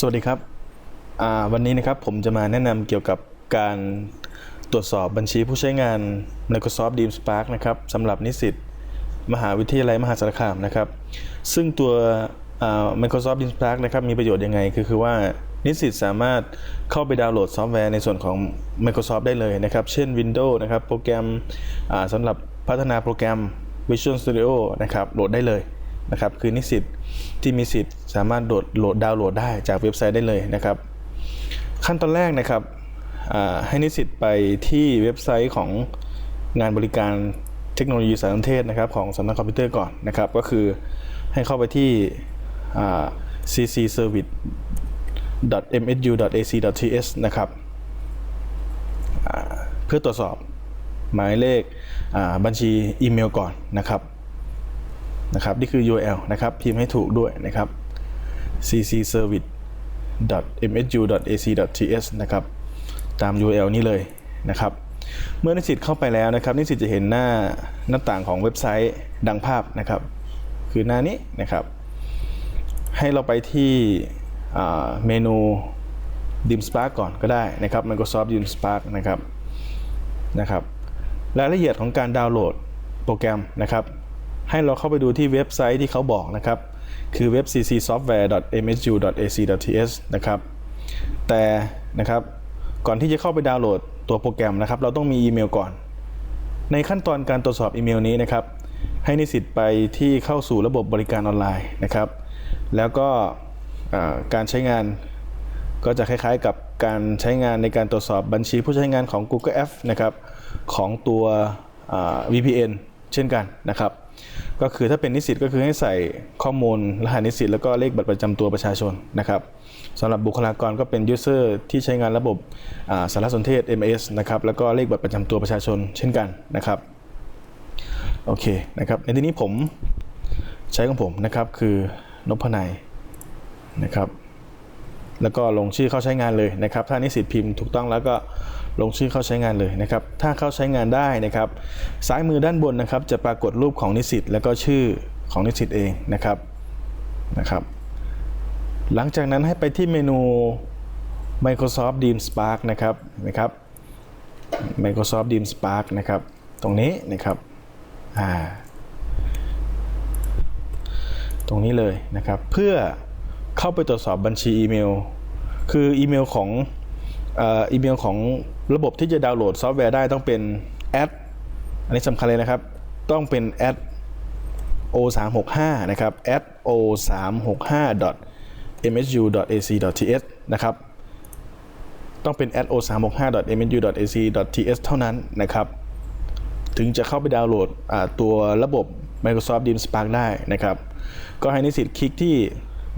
สวัสดีครับ วันนี้นะครับผมจะมาแนะนำเกี่ยวกับการตรวจสอบบัญชีผู้ใช้งาน Microsoft Teams Spark นะครับสำหรับนิสิตมหาวิทยาลัยมหาสารคามนะครับ ซึ่งตัว Microsoft Teams Spark นะครับมีประโยชน์ยังไงคือคือว่านิสิตสามารถเข้าไปดาวน์โหลดซอฟต์แวร์ในส่วนของ Microsoft ได้เลยนะครับ เช่น Windows นะครับโปรแกรมสำหรับพัฒนาโปรแกรม Visual Studio นะครับโหลดได้เลย นะครับคือนิสิตที่มีสิทธิ์สามารถโหลดโหลดดาวน์โหลดได้จากเว็บไซต์ได้เลยนะครับ ขั้นตอนแรกนะครับให้นิสิตไปที่เว็บไซต์ของงานบริการเทคโนโลยีสารสนเทศนะครับของสำนักคอมพิวเตอร์ก่อนนะครับ ก็คือให้เข้าไปที่ ccservice.msu.ac.th นะครับเพื่อตรวจสอบหมายเลขบัญชีอีเมลก่อนนะครับ นะครับนี่คือ URL นะครับพิมพ์ให้ถูกด้วยนะครับ ccservice.msu.ac.th นะครับตาม URL นี้เลยนะครับเมื่อนิสิตเข้าไปแล้วนะครับนิสิตจะเห็นหน้าหน้าต่างของเว็บไซต์ดังภาพนะครับ คือหน้านี้นะครับ ให้เราไปที่เมนู Dim Spark ก่อนก็ได้นะครับ Microsoft Dim Spark นะครับนะครับ รายละเอียดของการดาวน์โหลดโปรแกรมนะครับ ให้เราเข้าไปดูที่เว็บไซต์ที่เขาบอกนะครับ คือเว็บ ccsoftware.msu.ac.th นะครับ แต่นะครับก่อนที่จะเข้าไปดาวน์โหลดตัวโปรแกรมนะครับ เราต้องมีอีเมลก่อน ในขั้นตอนการตรวจสอบอีเมลนี้นะครับ ให้นิสิตไปที่เข้าสู่ระบบบริการออนไลน์นะครับ แล้วก็การใช้งานก็จะคล้ายๆกับการใช้งานในการตรวจสอบบัญชีผู้ใช้งานของ Google Apps นะครับ ของตัว VPN เช่นกันนะครับ ก็คือถ้าเป็นนิสิตก็คือให้ใส่ข้อมูลรหัสนิสิตแล้วก็เลขบัตรประจำตัวประชาชนนะครับสำหรับบุคลากรก็เป็นยูเซอร์ที่ใช้งานระบบสารสนเทศ MS นะครับแล้วก็เลขบัตรประจำตัวประชาชนเช่นกันนะครับโอเคนะครับในที่นี้ผมใช้ของผมนะครับคือนพนัยนะครับ แล้วก็ลงชื่อเข้าใช้งานเลยนะครับ ถ้านิสิตพิมพ์ถูกต้องแล้วก็ ลงชื่อเข้าใช้งานเลยนะครับ ถ้าเข้าใช้งานได้นะครับ ซ้ายมือด้านบนนะครับ จะปรากฏรูปของนิสิตแล้วก็ชื่อของนิสิตเองนะครับนะครับ หลังจากนั้นให้ไปที่เมนู Microsoft Team Spark นะครับนะครับ Microsoft Team Spark นะครับ ตรงนี้นะครับอ่าตรงนี้เลยนะครับ เพื่อเข้าไปตรวจสอบบัญชีอีเมล คืออีเมลของ อีเมลของระบบที่จะดาวน์โหลดซอฟต์แวร์ได้ต้องเป็นแอดอันนี้สำคัญเลยนะครับ ต้องเป็นแอด o365 นะครับ at o365.msu.ac.th นะครับ ต้องเป็น at o365.msu.ac.th เท่านั้นนะครับ ถึงจะเข้าไปดาวน์โหลดตัวระบบ Microsoft Teams Spark ได้นะครับ ก็ให้นิสิตคลิกที่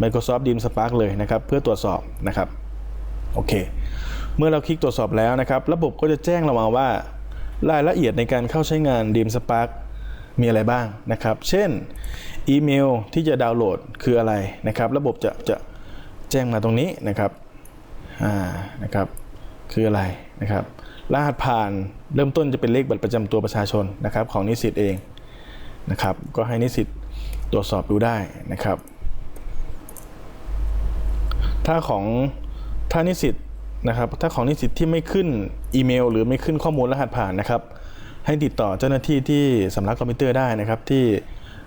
Microsoft Teams Spark เลยนะครับ เพื่อตรวจสอบนะครับ โอเค เมื่อเราคลิกตรวจสอบแล้วนะครับ ระบบก็จะแจ้งเรามาว่า รายละเอียดในการเข้าใช้งาน Teams Spark มีอะไรบ้างนะครับ เช่น อีเมลที่จะดาวน์โหลดคืออะไรนะครับ ระบบจะจะแจ้งมาตรงนี้นะครับอ่านะครับ คืออะไรนะครับ รหัสผ่านเริ่มต้นจะเป็นเลขบัตรประจำตัวประชาชนนะครับ ของนิสิตเองนะครับ ก็ให้นิสิตตรวจสอบดูได้นะครับ ถ้าของถ้านิสิต นะครับ ถ้าของนิสิตที่ไม่ขึ้นอีเมล หรือไม่ขึ้นข้อมูลรหัสผ่านนะครับ ให้ติดต่อเจ้าหน้าที่ที่สำนักคอมพิวเตอร์ได้นะครับ ที่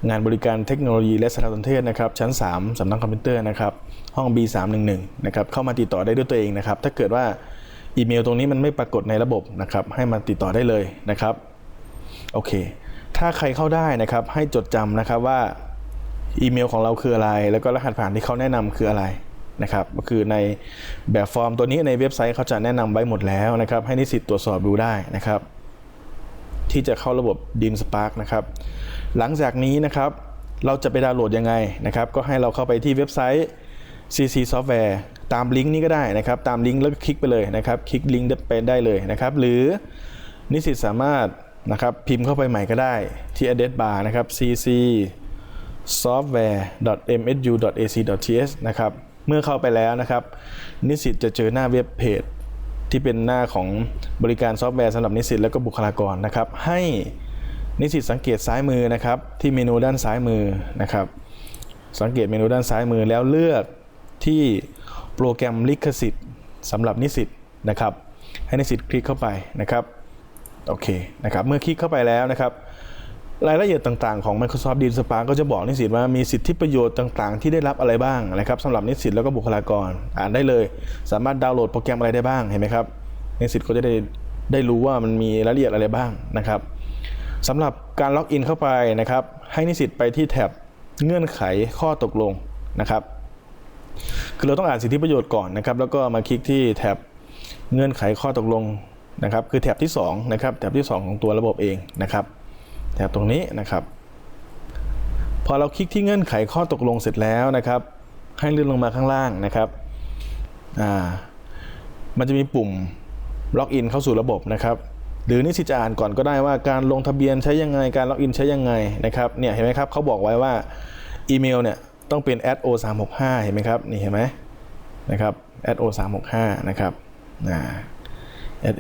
งานบริการเทคโนโลยีและสารสนเทศนะครับ ชั้น 3สำนักคอมพิวเตอร์นะครับ ห้อง B311 นะครับ เข้ามาติดต่อได้ด้วยตัวเองนะครับ ถ้าเกิดว่าอีเมลตรงนี้มันไม่ปรากฏในระบบนะครับ ให้มาติดต่อได้เลยนะครับ โอเค ถ้าใครเข้าได้นะครับ ให้จดจำนะครับว่าอีเมลของเราคืออะไร แล้วก็รหัสผ่านที่เขาแนะนำคืออะไร นะครับก็คือในแบบฟอร์มตัวนี้ในเว็บไซต์เขาจะแนะนำไว้หมดแล้วนะครับ ให้นิสิตตรวจสอบดูได้นะครับ ที่จะเข้าระบบ Dim Spark นะครับ หลังจากนี้นะครับ เราจะไปดาวน์โหลดยังไงนะครับ ก็ให้เราเข้าไปที่เว็บไซต์ CC Software ตามลิงก์นี้ก็ได้นะครับ ตามลิงก์แล้วก็คลิกไปเลยนะครับ คลิกลิงก์ไปได้เลยนะครับ หรือนิสิตสามารถนะครับพิมพ์เข้าไปใหม่ก็ได้ที่ address bar นะครับ cc software.msu.ac.th นะครับ เมื่อเข้าไปแล้วนะครับ นิสิตจะเจอหน้าเว็บเพจที่เป็นหน้าของบริการซอฟต์แวร์สำหรับนิสิตและก็บุคลากรนะครับ ให้นิสิตสังเกตซ้ายมือนะครับที่เมนูด้านซ้ายมือนะครับ สังเกตเมนูด้านซ้ายมือแล้วเลือกที่โปรแกรมลิขสิทธิ์สำหรับนิสิตนะครับ ให้นิสิตคลิกเข้าไปนะครับโอเคนะครับ เมื่อคลิกเข้าไปแล้วนะครับ รายละเอียดต่างๆของ Microsoft d e a n Spark ก็จะบอกนิสิตว่ามีสิทธิประโยชน์ต่างๆ ที่ได้รับอะไรบ้างนะครับสำหรับนิสิตแล้วก็บุคลากรอ่านได้เลย สามารถดาวน์โหลดโปรแกรมอะไรได้บ้างเห็นไหมครับนิสิตก็จะได้ได้รู้ว่ามันมีรายละเอียดอะไรบ้างนะครับสำหรับการล็อกอินเข้าไปนะครับ ให้นิสิตไปที่แท็บเงื่อนไขข้อตกลงนะครับ คือเราต้องอ่านสิทธิประโยชน์ก่อนนะครับ แล้วก็มาคลิกที่แท็บเงื่อนไขข้อตกลงนะครับ คือแท็บที่2นะครับแท็บที่ 2 ของตัวระบบเองนะครับ แถบตรงนี้นะครับ พอเราคลิกที่เงื่อนไขข้อตกลงเสร็จแล้วนะครับ ให้เลื่อนลงมาข้างล่างนะครับอ่ามันจะมีปุ่มล็อกอินเข้าสู่ระบบนะครับหรือนิสิตจะอ่านก่อนก็ได้ว่าการลงทะเบียนใช้ยังไงการล็อกอินใช้ยังไงนะครับเนี่ยเห็นไหมครับเขาบอกไว้ว่าอีเมลเนี่ยต้องเป็น ado365 เห็นไหมครับนี่เห็นไหมนะครับ ado365 นะครับอ่า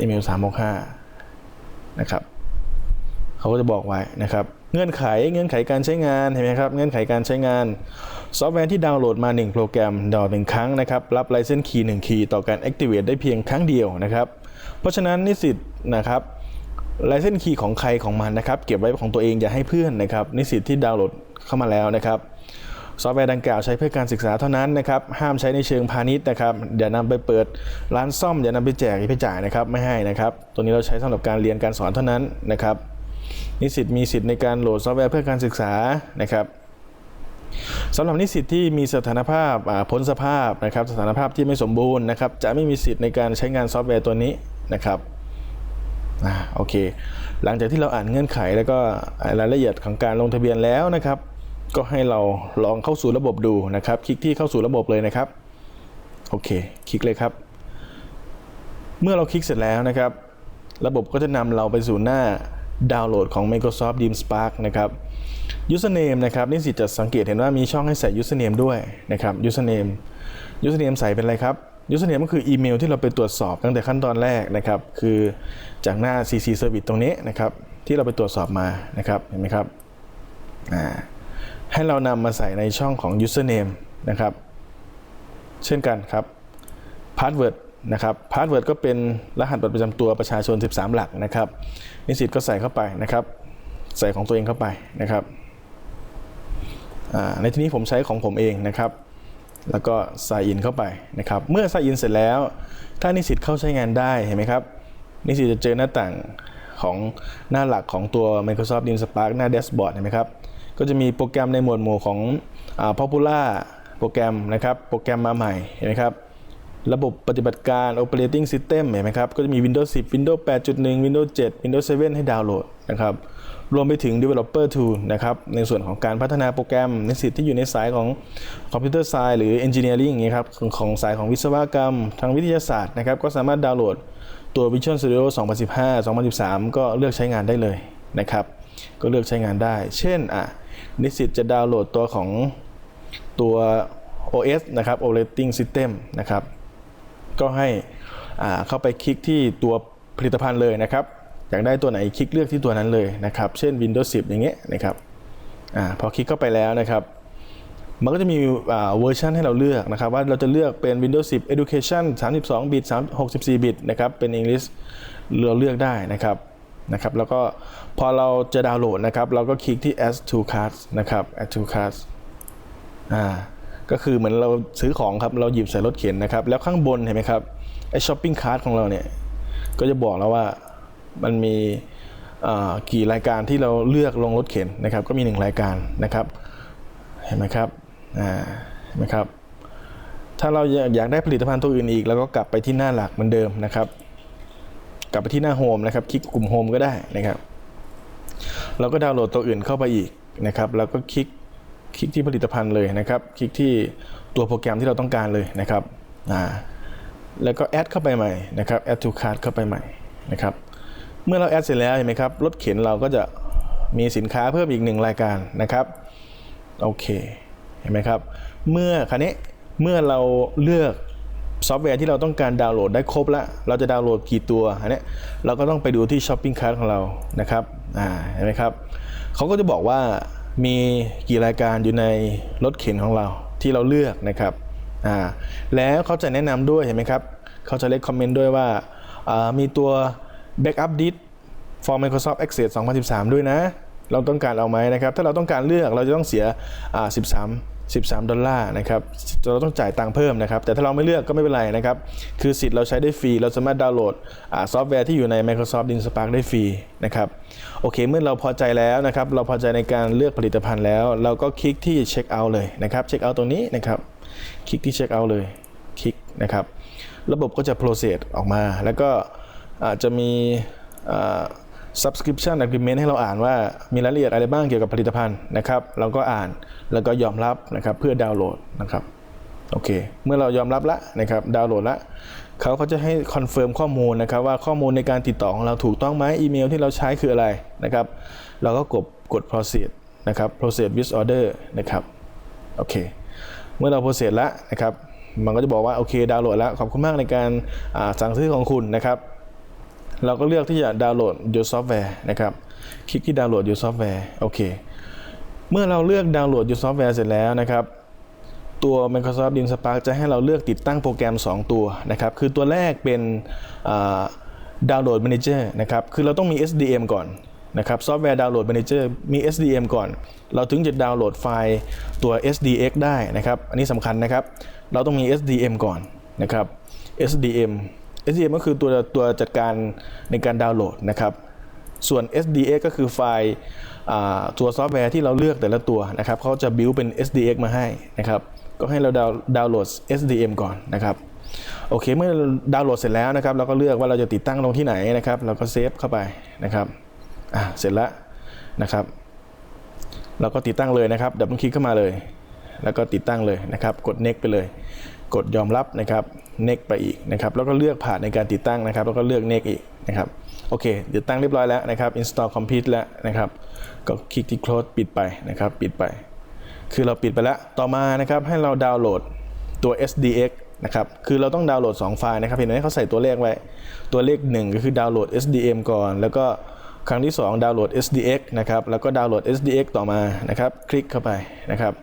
email 3 6 5นะครับ เขาก็จะบอกไว้นะครับ เงื่อนไขเงื่อนไขการใช้งานเห็นไหมครับ เงื่อนไขการใช้งาน ซอฟต์แวร์ที่ดาวน์โหลดมา 1 โปรแกรมดาวน์โหลดหนึ่งครั้งนะครับ รับไลเซนส์คีย์หนึ่งคีย์ต่อการ activate ได้เพียงครั้งเดียวนะครับ เพราะฉะนั้นนิสิตนะครับไลเซนส์คีย์ของใครของมันนะครับ เก็บไว้ของตัวเองอย่าให้เพื่อนนะครับ นิสิตที่ดาวน์โหลดเข้ามาแล้วนะครับซอฟต์แวร์ดังกล่าวใช้เพื่อการศึกษาเท่านั้นนะครับ ห้ามใช้ในเชิงพาณิชย์นะครับ อย่านำไปเปิดร้านซ่อม อย่านำไปแจกไปจ่ายนะครับ ไม่ให้นะครับ ตัวนี้เราใช้สำหรับการเรียนการสอนเท่านั้นนะครับ นิสิตมีสิทธิ์ในการโหลดซอฟต์แวร์เพื่อการศึกษานะครับสำหรับนิสิตที่มีสถานภาพพ้นสภาพนะครับสถานภาพที่ไม่สมบูรณ์นะครับจะไม่มีสิทธิ์ในการใช้งานซอฟต์แวร์ตัวนี้นะครับอ่าโอเค หลังจากที่เราอ่านเงื่อนไขแล้วก็รายละเอียดของการลงทะเบียนแล้วนะครับ ก็ให้เราลองเข้าสู่ระบบดูนะครับ คลิกที่เข้าสู่ระบบเลยนะครับโอเค คลิกเลยครับ เมื่อเราคลิกเสร็จแล้วนะครับ ระบบก็จะนำเราไปสู่หน้า ดาวน์โหลดของ Microsoft Team Spark นะครับ username นะครับนิสิตจะสังเกตเห็นว่ามีช่องให้ใส่ username ด้วยนะครับ username username ใส่เป็นอะไรครับ username ก็คืออีเมลที่เราไปตรวจสอบตั้งแต่ขั้นตอนแรกนะครับ คือจากหน้า CC Service ตรงนี้นะครับ ที่เราไปตรวจสอบมานะครับเห็นไหมครับให้เรานำมาใส่ในช่องของ username นะครับ เช่นกันครับ password นะครับ password ก็เป็นรหัสบัตรประจำตัวประชาชน 13 หลักนะครับนิสิตก็ใส่เข้าไปนะครับ ใส่ของตัวเองเข้าไปนะครับในที่นี้ผมใช้ของผมเองนะครับ แล้วก็ใส่อินเข้าไปนะครับ เมื่อใส่อินเสร็จแล้ว ถ้านิสิตเข้าใช้งานได้เห็นไหมครับ นิสิตจะเจอหน้าต่างของหน้าหลักของตัว Microsoft Teams Spark หน้า Dashboard เห็นไหมครับ ก็จะมีโปรแกรมในหมวดหมู่ของอ่า Popular โปรแกรมนะครับ โปรแกรมมาใหม่เห็นไหมครับ ระบบปฏิบัติการ operating system เห็นไหมครับ ก็จะมี Windows 10 Windows 8.1 Windows 7 Windows 7 ให้ดาวน์โหลดนะครับ รวมไปถึง developer tool นะครับ ในส่วนของการพัฒนาโปรแกรม ในสิทธิ์ที่อยู่ในสายของคอมพิวเตอร์ไซน์หรือ engineering อย่างเงี้ยครับของของสายของวิศวกรรม ทางวิทยาศาสตร์นะครับ ก็สามารถดาวน์โหลดตัว Visual Studio 2015 2013 ก็เลือกใช้งานได้เลยนะครับ ก็เลือกใช้งานได้ เช่นอะนิสิตจะดาวน์โหลดตัวของตัว OS นะครับ operating system นะครับ ก็ให้เข้าไปคลิกที่ตัวผลิตภัณฑ์เลยนะครับ อยากได้ตัวไหนคลิกเลือกที่ตัวนั้นเลยนะครับ เช่น Windows 10 อย่างเงี้ยนะครับอพอคลิกเข้าไปแล้วนะครับ มันก็จะมีเวอร์ชันให้เราเลือกนะครับ ว่าเราจะเลือกเป็น Windows 10 Education 32 บิต64 บิตนะครับ เป็น English เราเลือกได้นะครับนะครับ แล้วก็พอเราจะดาวน์โหลดนะครับ เราก็คลิกที่ add to cart นะครับ add to cart อ่า ก็คือเหมือนเราซื้อของครับเราหยิบใส่รถเข็นนะครับ แล้วข้างบนเห็นไหมครับไอช้อปปิ้งคาร์ของเราเนี่ยก็จะบอกแล้วว่ามันมีกี่รายการที่เราเลือกลงรถเข็นนะครับ ก็มีหนึ่งรายการนะครับ เห็นไหมครับเห็นไหมครับ ถ้าเราอยากอยากได้ผลิตภัณฑ์ตัวอื่นอีกเราก็กลับไปที่หน้าหลักเหมือนเดิมนะครับ กลับไปที่หน้าโฮมนะครับ คลิกกลุ่มโฮมก็ได้นะครับ เราก็ดาวน์โหลดตัวอื่นเข้าไปอีกนะครับ แล้วก็คลิก คลิกที่ผลิตภัณฑ์เลยนะครับ คลิกที่ตัวโปรแกรมที่เราต้องการเลยนะครับอ่าแล้วก็แอดเข้าไปใหม่นะครับ add to cart เข้าไปใหม่นะครับ เมื่อเราแอดเสร็จแล้วเห็นไหมครับรถเข็นเราก็จะมีสินค้าเพิ่มอีกหนึ่งรายการนะครับโอเคเห็นไหมครับ เมื่อคันนี้เมื่อเราเลือกซอฟต์แวร์ที่เราต้องการดาวน์โหลดได้ครบแล้ว เราจะดาวน์โหลดกี่ตัวอันนี้เราก็ต้องไปดูที่ช้อปปิ้งคาร์ของเรานะครับอ่าเห็นไหมครับเขาก็จะบอกว่า มีกี่รายการอยู่ในรถเข็นของเราที่เราเลือกนะครับอ่าแล้วเขาจะแนะนำด้วยเห็นไหมครับเขาจะเล็กคอมเมนต์ด้วยว่ามีตัว Backup Disk for Microsoft Access 2013 ด้วยนะ เราต้องการเอาไหมนะครับ ถ้าเราต้องการเลือกเราจะต้องเสีย 13 13 ดอลลาร์นะครับ เราต้องจ่ายตังค์เพิ่มนะครับ แต่ถ้าเราไม่เลือกก็ไม่เป็นไรนะครับ คือสิทธิ์เราใช้ได้ฟรี เราสามารถดาวน์โหลดซอฟต์แวร์ที่อยู่ใน Microsoft Din Spark ได้ฟรีนะครับ โอเค เมื่อเราพอใจแล้วนะครับ เราพอใจในการเลือกผลิตภัณฑ์แล้ว เราก็คลิกที่เช็คเอาท์เลยนะครับ เช็คเอาท์ตรงนี้นะครับ คลิกที่เช็คเอาท์เลย คลิกนะครับ ระบบก็จะ process ออกมา แล้วก็อาจจะมีอ่า subscription agreement ให้เราอ่านว่ามีรายละเอียดอะไรบ้างเกี่ยวกับผลิตภัณฑ์นะครับ เราก็อ่านแล้วก็ยอมรับนะครับเพื่อดาวน์โหลดนะครับโอเค เมื่อเรายอมรับแล้วนะครับดาวน์โหลดแล้วเขาก็จะให้คอนเฟิร์มข้อมูลนะครับว่าข้อมูลในการติดต่อของเราถูกต้องไหมอีเมลที่เราใช้คืออะไรนะครับ เราก็กดกด proceed นะครับ proceed with order นะครับโอเค เมื่อเรา process แล้วนะครับ มันก็จะบอกว่าโอเคดาวน์โหลดแล้วขอบคุณมากในการสั่งซื้อของคุณนะครับ เราก็เลือกที่จะดาวน์โหลด your software นะครับ คลิกที่ดาวน์โหลด your software โอเค เมื่อเราเลือกดาวน์โหลด your software เสร็จแล้วนะครับ ตัว Microsoft Din Spark จะให้เราเลือกติดตั้งโปรแกรม 2 ตัวนะครับ คือตัวแรกเป็นดาวน์โหลด Manager นะครับ คือเราต้องมี SDM ก่อนนะครับซอฟต์แวร์ดาวน์โหลด Manager มี SDM ก่อน เราถึงจะดาวน์โหลดไฟล์ตัว SDX ได้นะครับ อันนี้สำคัญนะครับ เราต้องมี SDM ก่อนนะครับ SDM SDM ก็คือตัวตัวจัดการในการดาวน์โหลดนะครับ ส่วน SDX ก็คือไฟล์ตัวซอฟต์แวร์ที่เราเลือกแต่ละตัวนะครับเขาจะบิวเป็น SDX มาให้นะครับ ก็ให้เราดาวน์ดาวน์โหลด SDM ก่อนนะครับ โอเคเมื่อดาวน์โหลดเสร็จแล้วนะครับ เราก็เลือกว่าเราจะติดตั้งลงที่ไหนนะครับ เราก็เซฟเข้าไปนะครับอะเสร็จแล้วนะครับ เราก็ติดตั้งเลยนะครับ ดับเบิลคลิกเข้ามาเลย แล้วก็ติดตั้งเลยนะครับ กด next ไปเลย กดยอมรับนะครับ next ไปอีกนะครับ แล้วก็เลือกผ่านในการติดตั้งนะครับ แล้วก็เลือก next อีกนะครับโอเคติดตั้งเรียบร้อยแล้วนะครับ install complete แล้วนะครับ ก็คลิกที่ close ปิดไปนะครับ ปิดไป คือเราปิดไปแล้ว ต่อมานะครับให้เราดาวน์โหลดตัว SDX นะครับ คือเราต้องดาวน์โหลด 2 ไฟล์นะครับ เห็นไหมเขาใส่ตัวเลขไว้ ตัวเลข 1 ก็คือดาวน์โหลด SDM ก่อน แล้วก็ครั้งที่ 2 ดาวน์โหลด SDX นะครับ แล้วก็ดาวน์โหลด SDX ต่อมานะครับ คลิกเข้าไปนะครับ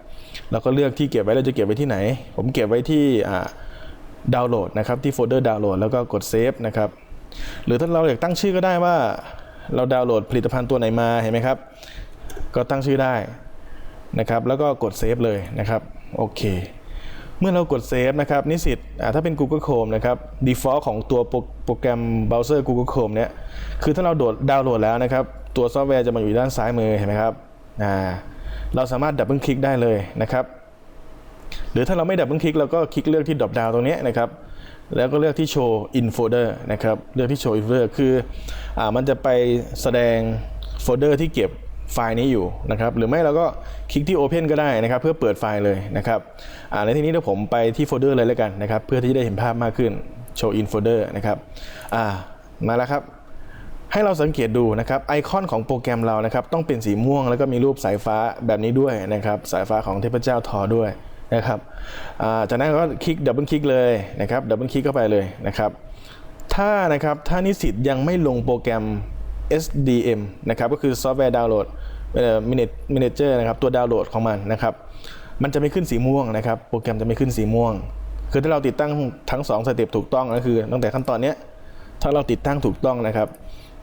เราก็เลือกที่เก็บไว้เราจะเก็บไว้ที่ไหน ผมเก็บไว้ที่ดาวน์โหลดนะครับที่โฟลเดอร์ดาวน์โหลดแล้วก็กดเซฟนะครับหรือถ้าเราอยากตั้งชื่อก็ได้ว่าเราดาวน์โหลดผลิตภัณฑ์ตัวไหนมาเห็นไหมครับ ก็ตั้งชื่อได้นะครับแล้วก็กดเซฟเลยนะครับโอเคเมื่อเรากดเซฟนะครับนิสิตถ้าเป็น Google Chrome นะครับ default ของตัวโปรโปรแกรมเบราว์เซอร์ Google Chrome เนี่ยคือถ้าเราโดดดาวน์โหลดแล้วนะครับ ตัวซอฟต์แวร์จะมาอยู่ด้านซ้ายมือเห็นไหมครับอ่า เราสามารถดับเบิลคลิกได้เลยนะครับหรือถ้าเราไม่ดับเบิลคลิกเราก็คลิกเลือกที่ดรอปดาวตรงนี้นะครับแล้วก็เลือกที่โชว์ in folder นะครับเลือกที่โชว์ in folder คืออมันจะไปแสดงโฟลเดอร์ที่เก็บไฟล์นี้อยู่นะครับหรือไม่เราก็คลิกที่ open ก็ได้นะครับ เพื่อเปิดไฟล์เลยนะครับในที่นี้เดี๋ยวผมไปที่โฟลเดอร์เลยแล้วกันนะครับ เพื่อที่จะได้เห็นภาพมากขึ้น show in folder นะครับมาแล้วครับ ให้เราสังเกตดูนะครับไอคอนของโปรแกรมเรานะครับต้องเป็นสีม่วงแล้วก็มีรูปสายฟ้าแบบนี้ด้วยนะครับสายฟ้าของเทพเจ้าทอด้วยนะครับจากนั้นก็คลิกดับเบิลคลิกเลยนะครับดับเบิลคลิกเข้าไปเลยนะครับถ้านะครับถ้านิสิตยังไม่ลงโปรแกรม SDM นะครับก็คือซอฟต์แวร์ดาวน์โหลดเอ่อ Manager นะครับตัวดาวน์โหลดของมันนะครับมันจะไม่ขึ้นสีม่วงนะครับโปรแกรมจะไม่ขึ้นสีม่วง คือถ้าเราติดตั้งทั้ง2สเต็ปถูกต้องก็คือ ตั้งแต่ขั้นตอนนี้ถ้าเราติดตั้งถูกต้องนะครับ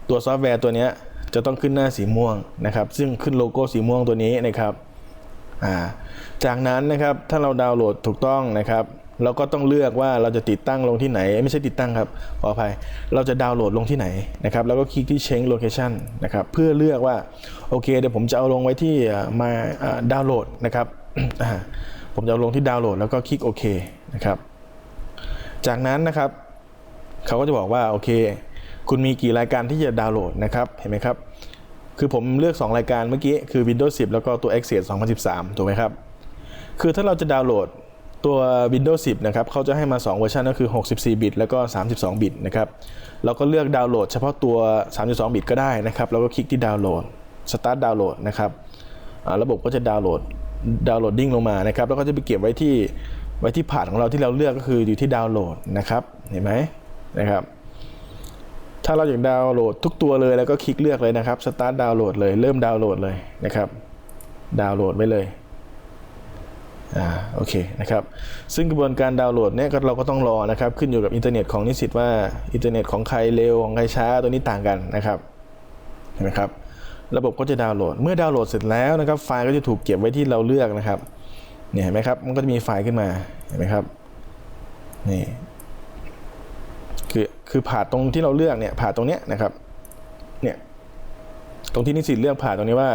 ตัวซอฟต์แวร์ตัวนี้จะต้องขึ้นหน้าสีม่วงนะครับ ซึ่งขึ้นโลโก้สีม่วงตัวนี้นะครับาจากนั้นนะครับถ้าเราดาวน์โหลดถูกต้องนะครับ เราก็ต้องเลือกว่าเราจะติดตั้งลงที่ไหน ไม่ใช่ติดตั้งครับขออภัย เราจะดาวน์โหลดลงที่ไหนนะครับ แล้วก็คลิกที่ change location นะครับเพื่อเลือกว่าโอเคเดี๋ยวผมจะเอาลงไว้ที่มาดาวน์โหลดนะครับผมจะเอาลงที่ดาวน์โหลดแล้วก็คลิกโอเคนะครับ จากนั้นนะครับ เขาก็จะบอกว่าโอเค คุณมีกี่รายการที่จะดาวน์โหลดนะครับ เห็นไหมครับ คือผมเลือก 2 รายการเมื่อกี้ คือ Windows 10 แล้วก็ตัว Access 2013 ถูกไหมครับ คือถ้าเราจะดาวน์โหลดตัว Windows 10 นะครับเขาจะให้มา 2 เวอร์ชันก็คือ 64 บิต แล้วก็ 32 บิตนะครับ เราก็เลือกดาวน์โหลดเฉพาะตัว 32 บิตก็ได้นะครับ แล้วก็คลิกที่ดาวน์โหลด Start ดาวน์โหลดนะครับระบบก็จะดาวน์โหลดดาวน์โหลดดิ้งลงมานะครับ แล้วก็จะไปเก็บไว้ที่ไว้ที่ผ่านของเราที่เราเลือกก็คืออยู่ที่ดาวน์โหลดนะครับ เห็นไหมนะครับ ถ้าเราอยากดาวน์โหลดทุกตัวเลยแล้วก็คลิกเลือกเลยนะครับ Start ดาวน์โหลดเลย เริ่มดาวน์โหลดเลยนะครับ ดาวน์โหลดไว้เลย อ่า โอเคนะครับ ซึ่งกระบวนการดาวน์โหลดเนี่ยเราก็ต้องรอนะครับ ขึ้นอยู่กับอินเทอร์เน็ตของนิสิตว่าอินเทอร์เน็ตของใครเร็วของใครช้าตัวนี้ต่างกันนะครับ เห็นไหมครับ ระบบก็จะดาวน์โหลด เมื่อดาวน์โหลดเสร็จแล้วนะครับ ไฟล์ก็จะถูกเก็บไว้ที่เราเลือกนะครับ เนี่ยเห็นไหมครับ มันก็จะมีไฟล์ขึ้นมา เห็นไหมครับ นี่ คือผ่าตรงที่เราเลือกเนี่ยผ่าตรงเนี้ยนะครับ เนี่ย ตรงที่นิสิตเลือกผ่าตรงนี้ว่า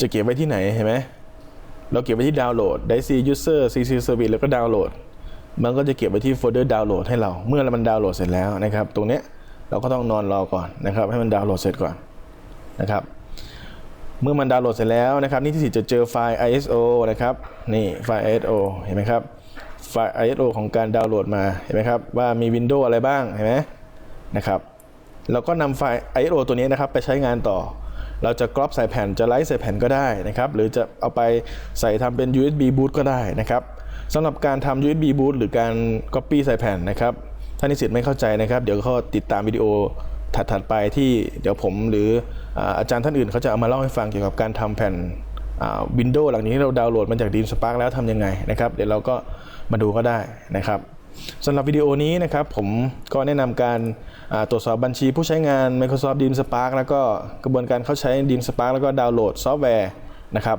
จะเก็บไว้ที่ไหนเห็นไหมเราเก็บไว้ที่ดาวน์โหลด d i c user cc service แล้วก็ดาวน์โหลด มันก็จะเก็บไว้ที่โฟลเดอร์ดาวน์โหลดให้เรา เมื่อมันดาวน์โหลดเสร็จแล้วนะครับ ตรงเนี้ยเราก็ต้องนอนรอก่อนนะครับ ให้มันดาวน์โหลดเสร็จก่อนนะครับ เมื่อมันดาวน์โหลดเสร็จแล้วนะครับนี่ที่สิตจะเจอไฟล์ ISO นะครับ นี่ไฟล์ ISO เห็นไหมครับ ไฟล์ ISO ของการดาวน์โหลดมาเห็นไหมครับว่ามี Windows อะไรบ้างเห็นไหมนะครับเราก็นำไฟล์ ISO ตัวนี้นะครับไปใช้งานต่อ เราจะกรอบใส่แผ่นจะไลฟ์ใส่แผ่นก็ได้นะครับหรือจะเอาไปใส่ทำเป็น USB boot ก็ได้นะครับสำหรับการทำ USB boot หรือการ Copy ใส่แผ่นนะครับถ้านิสิตไม่เข้าใจนะครับ เดี๋ยวเขาติดตามวิดีโอถัดๆไปที่เดี๋ยวผมหรืออาจารย์ท่านอื่นเขาจะเอามาเล่าให้ฟังเกี่ยวกับการทำแผ่น วินโดว์หลังนี้ที่เราดาวน์โหลดมาจากดีมสปาร์กแล้วทำยังไงนะครับ เดี๋ยวเราก็มาดูก็ได้นะครับสำหรับวิดีโอนี้นะครับผมก็แนะนำการตรวจสอบบัญชีผู้ใช้งาน Microsoft Dream Spark แล้วก็กระบวนการเข้าใช้ Dream Spark แล้วก็ดาวน์โหลดซอฟต์แวร์นะครับ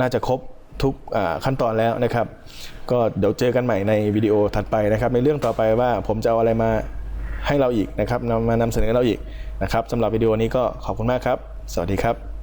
น่าจะครบทุกขั้นตอนแล้วนะครับ ก็เดี๋ยวเจอกันใหม่ในวิดีโอถัดไปนะครับ ในเรื่องต่อไปว่าผมจะเอาอะไรมาให้เราอีกนะครับนำมานำเสนอเราอีกนะครับสำหรับวิดีโอนี้ก็ขอบคุณมากครับ สวัสดีครับ